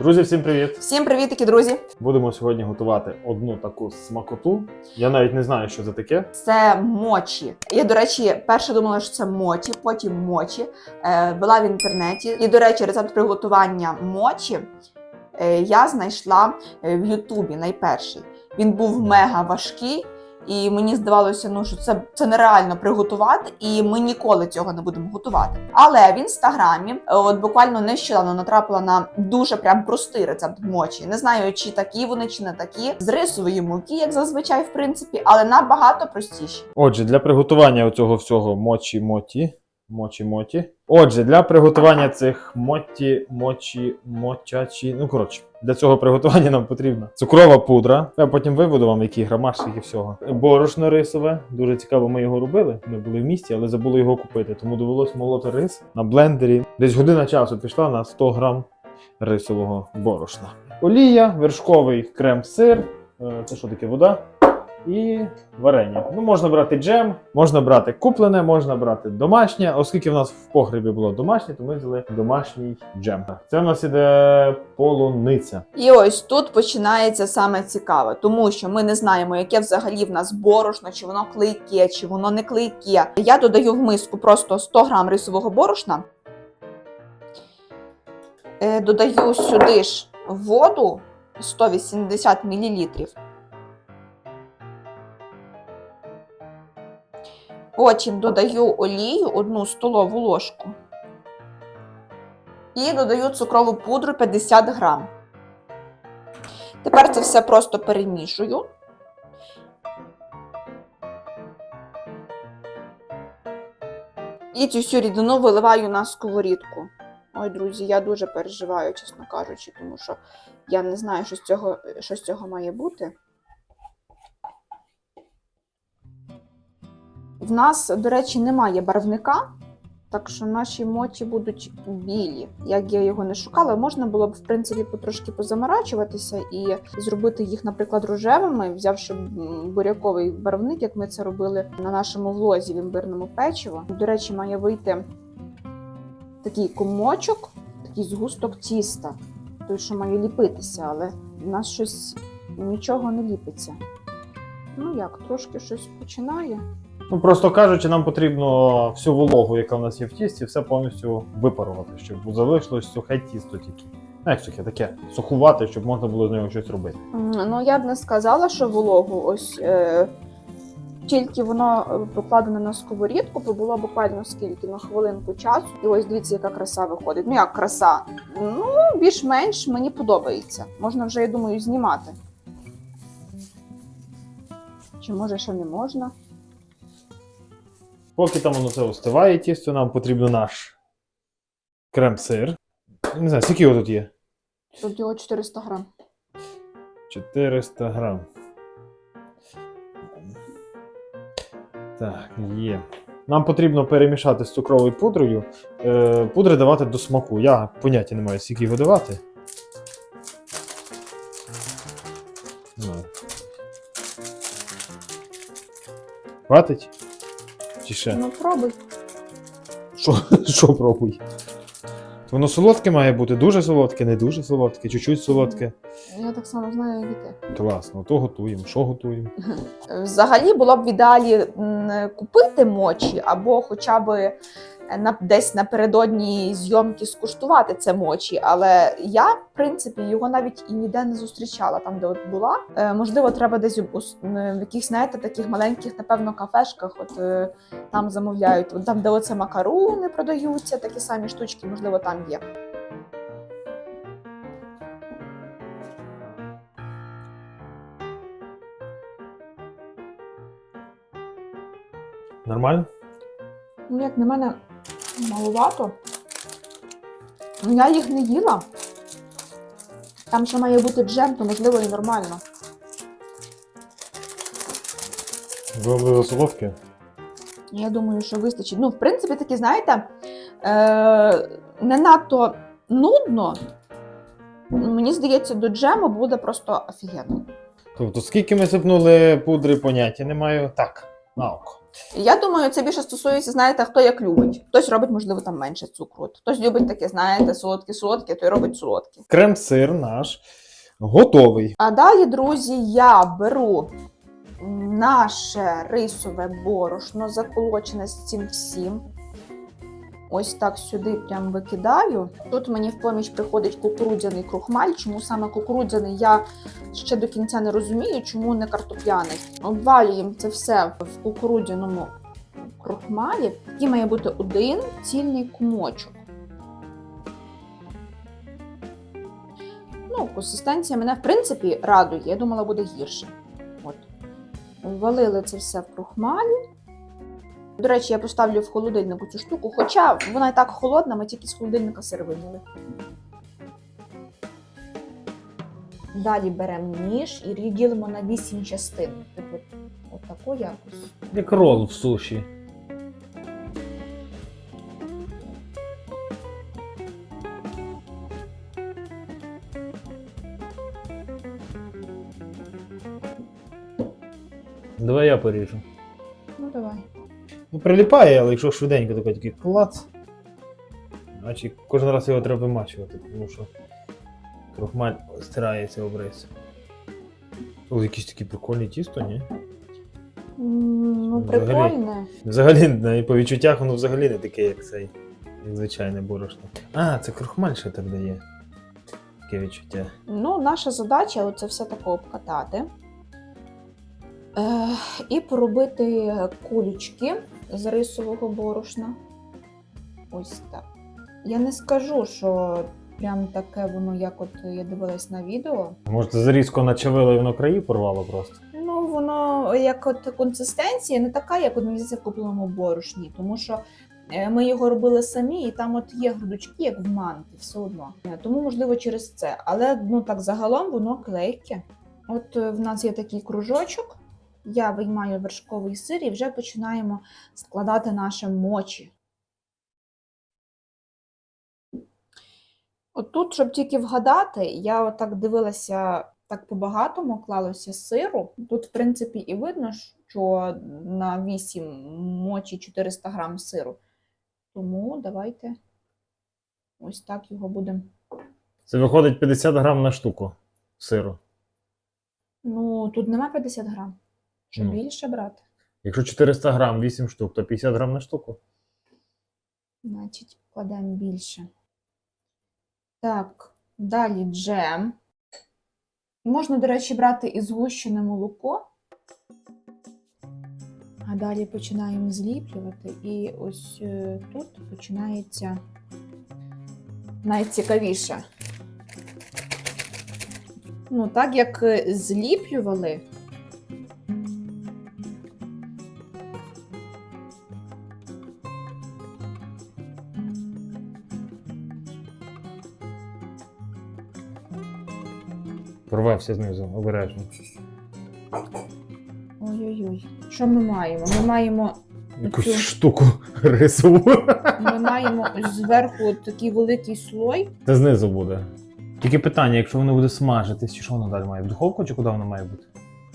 Друзі, всім привіт! Всім привітики, друзі! Будемо сьогодні готувати одну таку смакоту. Я навіть не знаю, що це таке. Це мочі. Я, до речі, перше думала, що це моті, потім мочі. Е, була в інтернеті. І, до речі, рецепт приготування мочі е, я знайшла е, в Ютубі найперший. Він був мега важкий. І мені здавалося, ну що це, це нереально приготувати, і ми ніколи цього не будемо готувати. Але в інстаграмі, е, от буквально нещодавно натрапила на дуже прям простий рецепт мочі. Не знаю, чи такі вони, чи не такі, з рисової муки, як зазвичай, в принципі, але набагато простіші. Отже, для приготування цього всього мочі-моті. Мочі-моті. Отже, для приготування цих моті, мочі, мочачі. Ну, коротше, для цього приготування нам потрібна цукрова пудра. Я потім виведу вам, який грамаж, скільки всього. Борошно рисове. Дуже цікаво, ми його робили. Ми були в місті, але забули його купити. Тому довелось молоти рис на блендері. Десь година часу пішла на 100 грам рисового борошна. Олія, вершковий крем-сир. Е, Це що таке вода? І варення. Ну, можна брати джем, можна брати куплене, можна брати домашнє. Оскільки в нас в погребі було домашнє, то ми взяли домашній джем. Це в нас іде полуниця. І ось тут починається саме цікаве, тому що ми не знаємо, яке взагалі в нас борошно, чи воно клейке, чи воно не клейке. Я додаю в миску просто 100 грам рисового борошна. Е, Додаю сюди ж воду 180 мл. Потім додаю олію 1 столову ложку. І додаю цукрову пудру 50 грам. Тепер це все просто перемішую. І цю всю рідину виливаю на сковорідку. Ой, друзі, я дуже переживаю, чесно кажучи, тому що я не знаю, що з цього, що з цього має бути. В нас, до речі, немає барвника, так що наші моті будуть білі. Як я його не шукала, можна було б, в принципі, потрошки позаморачуватися і зробити їх, наприклад, рожевими, взявши буряковий барвник, як ми це робили на нашому влозі в імбирному печиво. До речі, має вийти такий комочок, такий згусток тіста, той, що має ліпитися, але в нас щось нічого не ліпиться. Ну як, трошки щось починає. Ну, просто кажучи, нам потрібно всю вологу, яка в нас є в тісті, все повністю випарувати, щоб залишилось сухе тісто тільки. Ну, як сухе, таке сухувате, щоб можна було з нього щось робити. Ну, я б не сказала, що вологу. Ось е, тільки воно е, покладене на сковорідку, то було буквально скільки на хвилинку часу. І ось дивіться, яка краса виходить. Ну як краса? Ну, більш-менш мені подобається. Можна вже, я думаю, знімати. Чи може ще не можна? Поки там воно це остиває тісто, нам потрібно наш крем-сир. Не знаю, скільки його тут є? Тут його 400 грам. 400 грам. Так, є. Нам потрібно перемішати з цукровою пудрою. Е, пудри давати до смаку. Я поняття не маю, скільки його давати. Хватить? Чи? Ну, пробуй. Що, що пробуй? Воно солодке має бути, дуже солодке, не дуже солодке, чуть-чуть солодке. Я так само знаю, як і ти. Класно, то готуємо, що готуємо. Взагалі було б в ідеалі м, купити мочі або хоча б на, десь напередодні зйомки скуштувати це мочі. Але я, в принципі, його навіть і ніде не зустрічала там, де от була. Е, можливо, треба десь у- в якихось, знаєте, таких маленьких, напевно, кафешках. От е, там замовляють, От там, де оце макаруни продаються, такі самі штучки, можливо, там є. Нормально? Ну, як на мене, маловато. Я їх не їла. Там ще має бути джем, то можливо і нормально. Ви солодке? Я думаю, що вистачить. Ну, в принципі, такі, знаєте, е- не надто нудно. Мені здається, до джему буде просто офігенно. Тобто, скільки ми сипнули пудри, поняття не маю. Так, на око. Я думаю, це більше стосується, знаєте, хто як любить. Хтось робить, можливо, там менше цукру. Хтось любить таке, знаєте, солодкі солодкі, той робить солодкі. Крем-сир наш готовий. А далі, друзі, я беру наше рисове борошно, заколочене з цим всім. Ось так сюди прям викидаю. Тут мені в поміч приходить кукурудзяний крухмаль. Чому саме кукурудзяний, я ще до кінця не розумію, чому не картопляний. Обвалюємо це все в кукурудзяному крухмалі. І має бути один цільний кумочок. Ну, консистенція мене, в принципі, радує. Я думала, буде гірше. От. Ввалили це все в крухмалі. До речі, я поставлю в холодильнику цю штуку, хоча вона і так холодна, ми тільки з холодильника сир виняли. Далі беремо ніж і ділимо на 8 частин. Типу, отако якось. Як рол в суші. Давай я поріжу. Ну, давай. Ну, приліпає, але якщо швиденько, то такий клац. Значить, кожен раз його треба вимачувати, тому що крохмаль стирається об рис. О, якісь такі прикольні тісто, ні? Ну, Взагалі. прикольне. Взагалі, на- по відчуттях воно взагалі не таке, як цей, як звичайне борошно. А, це крохмаль ще так дає. Таке відчуття. Ну, наша задача оце все таке обкатати. Е, і поробити кулічки з рисового борошна. Ось так. Я не скажу, що прям таке воно, як от я дивилась на відео. Може, це зарізко начавило і воно краї порвало просто. Ну, воно як от консистенція не така, як от мені в купленому борошні, тому що е, ми його робили самі, і там от є грудочки, як в манті, все одно. Е, Тому, можливо, через це. Але ну так загалом воно клейке. От е, в нас є такий кружочок. Я виймаю вершковий сир і вже починаємо складати наше мочі. От тут, щоб тільки вгадати, я отак дивилася так по-багатому клалося сиру. Тут, в принципі, і видно, що на 8 мочі 400 грам сиру. Тому давайте ось так його будемо. Це виходить 50 грам на штуку сиру. Ну, тут нема 50 грам. Щоб Ну. більше брати. Якщо 400 грам 8 штук, то 50 грам на штуку. Значить, кладемо більше. Так, далі джем. Можна, до речі, брати і згущене молоко. А далі починаємо зліплювати. І ось е, тут починається найцікавіше. Ну, так як е, зліплювали, Порвався знизу, обережно. Ой-ой-ой. Що ми маємо? Ми маємо Якусь Оцю. штуку рисову. Ми маємо зверху такий великий слой. Це знизу буде. Тільки питання, якщо воно буде смажитись, чи що воно далі має? В духовку чи куди воно має бути?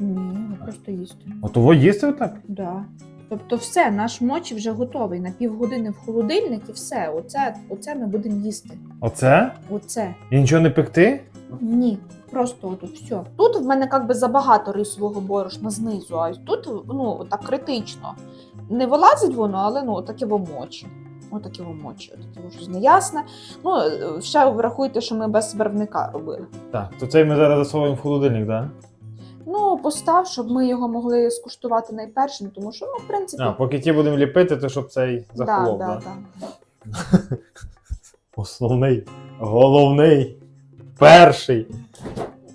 Ні, просто їсти. Отово їсти отак? Да. Тобто, все, наш мочі вже готовий. На півгодини в холодильник і все. Оце, оце ми будемо їсти. Оце? Оце. І нічого не пекти? Ні. Просто от все. Тут в мене як би забагато рисового борошна знизу, а тут ну так критично. Не вилазить воно, але ну таке в мочі. Отаке в мочі, отаке щось неясне. Ну, е, ще врахуйте, що ми без барвника робили. Так, то цей ми зараз засовуємо в холодильник, так? Ну, постав, щоб ми його могли скуштувати найпершим, тому що, ну, в принципі, А, поки ті будемо ліпити, то щоб цей да, захолов, да, да, да. Основний, головний, перший.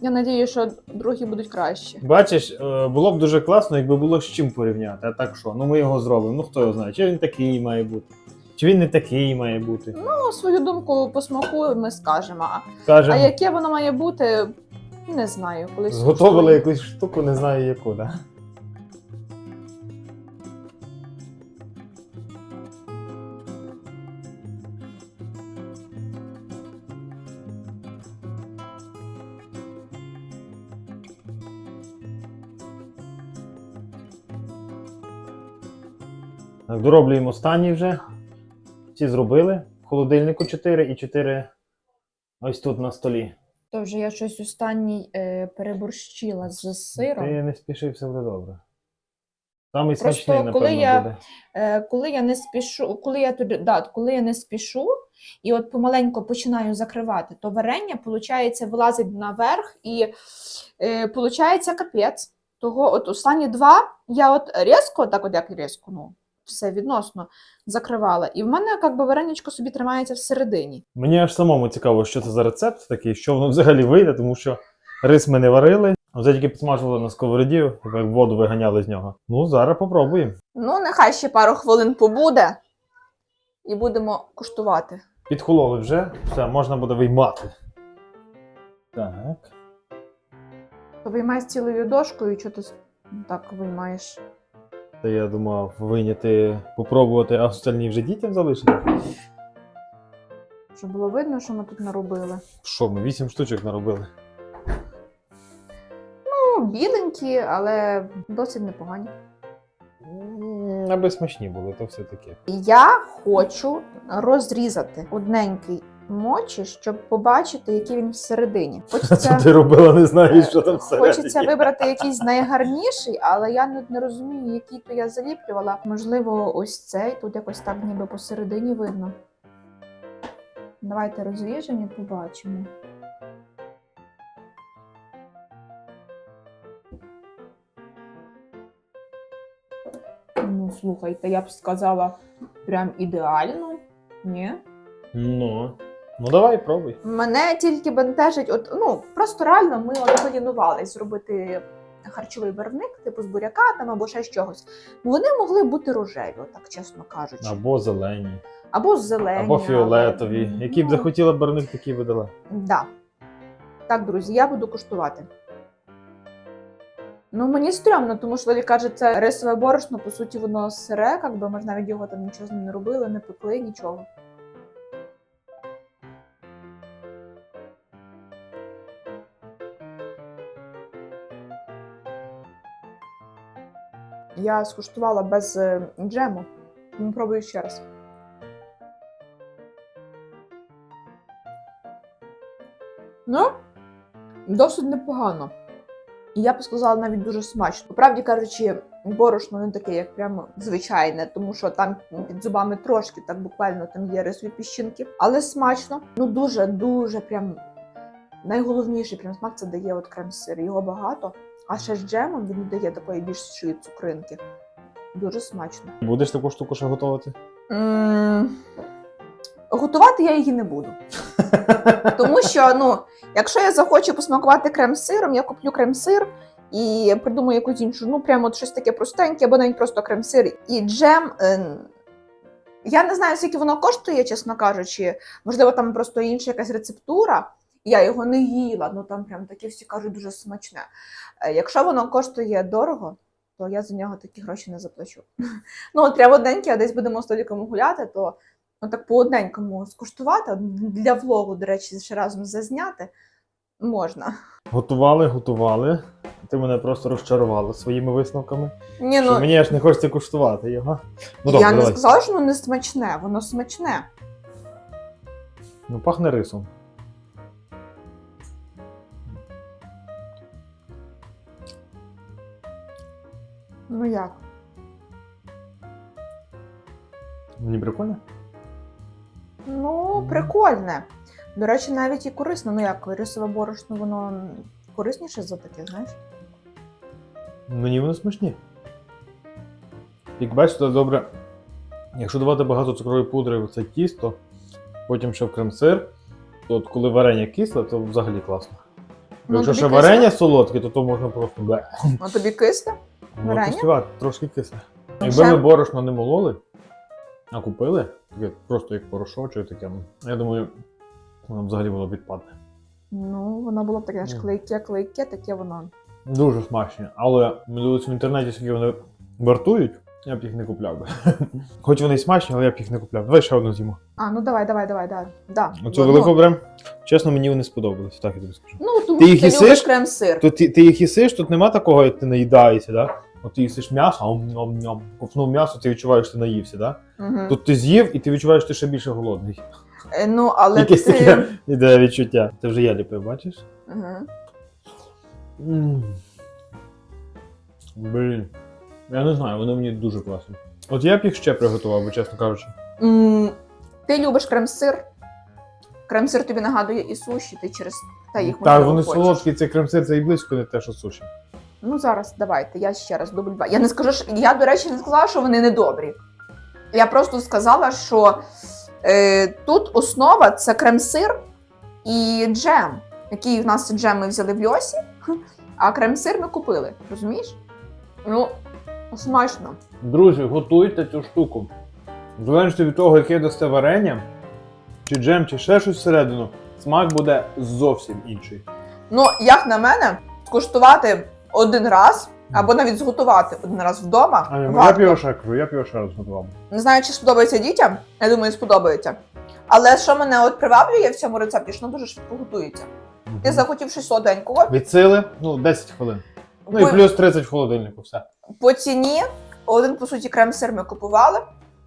Я надію, що другі будуть краще. Бачиш, е, було б дуже класно, якби було з чим порівняти. А так що? Ну ми його зробимо. Ну хто його знає, чи він такий має бути, чи він не такий має бути. Ну, свою думку по смаку ми скажемо. А, а яке воно має бути, не знаю. Колись зготовили якусь штуку, не знаю яку, да? Так, дороблюємо останній вже. Ці зробили. В холодильнику 4 і 4 ось тут на столі. То вже я щось останній е, переборщила з сиром. Ти не спіши, все буде добре. Самий Просто смачний, напевно, коли я- буде. Е, коли я не спішу, коли я туди, да, коли я не спішу і от помаленьку починаю закривати, то варення, виходить, вилазить наверх і е, виходить капець. Того от останні два я от різко, так от як різко, ну, все відносно закривала. І в мене як би вареничко собі тримається всередині. Мені аж самому цікаво, що це за рецепт такий, що воно взагалі вийде, тому що рис ми не варили. Вже тільки підсмажували на сковороді, як воду виганяли з нього. Ну, зараз попробуємо. Ну, нехай ще пару хвилин побуде, і будемо куштувати. Підхололи вже, все, можна буде виймати. Так. Виймай з цілою дошкою, що ти так виймаєш? Та я думав вийняти, попробувати, а остальні вже дітям залишити. Щоб було видно, що ми тут наробили. Що, ми вісім штучок наробили. Ну, біленькі, але досить непогані. Аби смачні були, то все таке. Я хочу розрізати одненький мочі, щоб побачити, який він всередині. Це Хочеться, ти робила, не знаєш, що там всередині. хочеться вибрати якийсь найгарніший, але я не, не розумію, який то я заліплювала. Можливо, ось цей тут якось так ніби посередині видно. Давайте розріжемо і побачимо. Ну, слухайте, я б сказала, прям ідеально. Ні? Ну. Ну давай, пробуй. Мене тільки бентежить, от ну просто реально ми от полінувались зробити харчовий барвник, типу з буряка там або ще з чогось. Вони могли бути рожеві, отак чесно кажучи, Або зелені, або зелені, або фіолетові. але, Які б ну, захотіла барвник, такі б дала. Да. Так, друзі, я буду куштувати. Ну, мені стрьомно, тому що Лолі каже, це рисове борошно, по суті, воно сире, як би ми ж навіть його там нічого з ним не робили, не пекли, нічого. Я скуштувала без е, джему. Ну, Пробую ще раз. Ну, досить непогано. Я б сказала навіть дуже смачно. Правді кажучи, борошно не таке, як прямо звичайне, тому що там під зубами трошки, так буквально там є рисові піщинки, але смачно. Ну дуже, дуже прям найголовніший прям смак це дає от крем-сир. Його багато. А ще з джемом він дає такої більшої цукринки. Дуже смачно. Будеш таку штуку ще готувати? М, Готувати я її не буду. Тому що, ну, якщо я захочу посмакувати крем-сиром, я куплю крем-сир і придумаю якусь іншу, ну, прямо от щось таке простеньке, або навіть просто крем-сир і джем. Е, Я не знаю, скільки воно коштує, чесно кажучи. Можливо, там просто інша якась рецептура. Я його не їла, ну там прям такі всі кажуть дуже смачне. Е, Якщо воно коштує дорого, то я за нього такі гроші не заплачу. Ну, от прямо одненьке, а десь будемо з століком гуляти, то ну, так по одненькому скуштувати. Для влогу, до речі, ще разом зазняти можна. Готували, готували. Ти мене просто розчарувала своїми висновками. Ні, Що ну, мені аж не хочеться куштувати його. Ну, я добре, не давай. сказала, що воно не смачне, воно смачне. Ну, пахне рисом. Ну як? Мені прикольно. Ну, прикольне. До речі, навіть і корисно. Ну як, рисове борошно, воно корисніше за таке, знаєш? Мені вони смачні. Як бачите, добре. Якщо давати багато цукрової пудри в це тісто, потім ще в крем-сир, то от коли варення кисле, то взагалі класно. Ну, Якщо ще варення солодке, то то можна просто бе. А тобі кисле? Варення? Куштувати, трошки кисле. Якби ми борошно не мололи, а купили, таке просто як порошочок таке, ну, я думаю, воно взагалі було б відпадне. Ну, воно було б таке, знаєш, Ну. клейке, клейке, таке воно. Дуже смачні. Але ми дивилися в інтернеті, скільки вони вартують, я б їх не купляв би. Хоч вони й смачні, але я б їх не купляв. Давай ще одну з'їмо. А, ну давай, давай, давай, да. да. Оцю Ну, велику берем. Чесно, мені вони сподобались, так я тобі скажу. Ну, тому Ти що їх ти їсиш? любиш крем-сир. Тут ти, ти їх їсиш, тут нема такого, як ти наїдаєшся, да? От ти їсиш м'ясо, а ом ням ковтнув м'ясо, ти відчуваєш, що ти наївся, да? Мгм. Тут ти з'їв і ти відчуваєш, що ти ще більше голодний. Е, Ну, але Якесь ти... таке іде відчуття. Ти вже я ліпив, бачиш? Мгм. М. Блін. Я не знаю, вони мені дуже класні. От я б їх ще приготував, би, чесно кажучи. М, Ти любиш крем-сир. Крем-сир тобі нагадує і суші, ти через те їх Так, можливо, вони хочеш. солодкі, це крем-сир, це і близько не те, що суші. Ну зараз давайте, я ще раз дубль два. Я не скажу, що я, до речі, не сказала, що вони недобрі. Я просто сказала, що е, тут основа це крем-сир і джем. Який в нас джем ми взяли в Йосі, а крем-сир ми купили. Розумієш? Ну, смачно. Друзі, готуйте цю штуку. Залежно від того, яке дасте варення, чи джем, чи ще щось всередину, смак буде зовсім інший. Ну, як на мене, скуштувати один раз, або навіть зготувати один раз вдома. А, я варто. його ще кажу, я його ще раз готував. Не знаю, чи сподобається дітям. Я думаю, сподобається. Але що мене от приваблює в цьому рецепті, що воно дуже швидко готується. Ти захотів щось солоденького. Від сили, ну, 10 хвилин. Ну і По, плюс 30 в холодильнику, все. по ціні один, по суті, крем-сир ми купували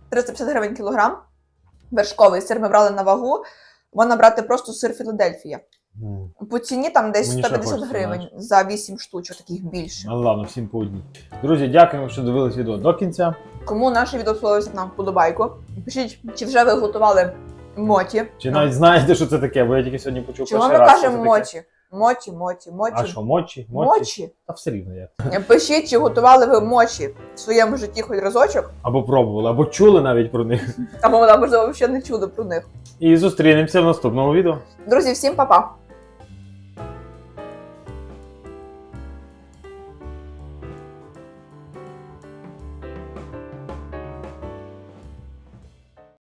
350 гривень кілограм. Вершковий сир ми брали на вагу. Можна брати просто сир Філадельфія. По ціні там десь Мені ще 150 хочеться, гривень за 8 штучок, таких більше. Ну ладно, всім по одній. Друзі, дякуємо, що дивились відео до кінця. Кому наше відео сподобалося, нам вподобайку. Пишіть, чи вже ви готували моті. Чи навіть знаєте, що це таке, бо я тільки сьогодні почув перший ми раз. що кажемо це таке. моті? Моті, мочі, мочі. А що, мочі? Мочі? Мочі. Та все рівно як. Пишіть, чи готували ви мочі в своєму житті хоч разочок, Або пробували, або чули навіть про них. або можливо, ще не чули про них. І зустрінемося в наступному відео. Друзі, всім па-па!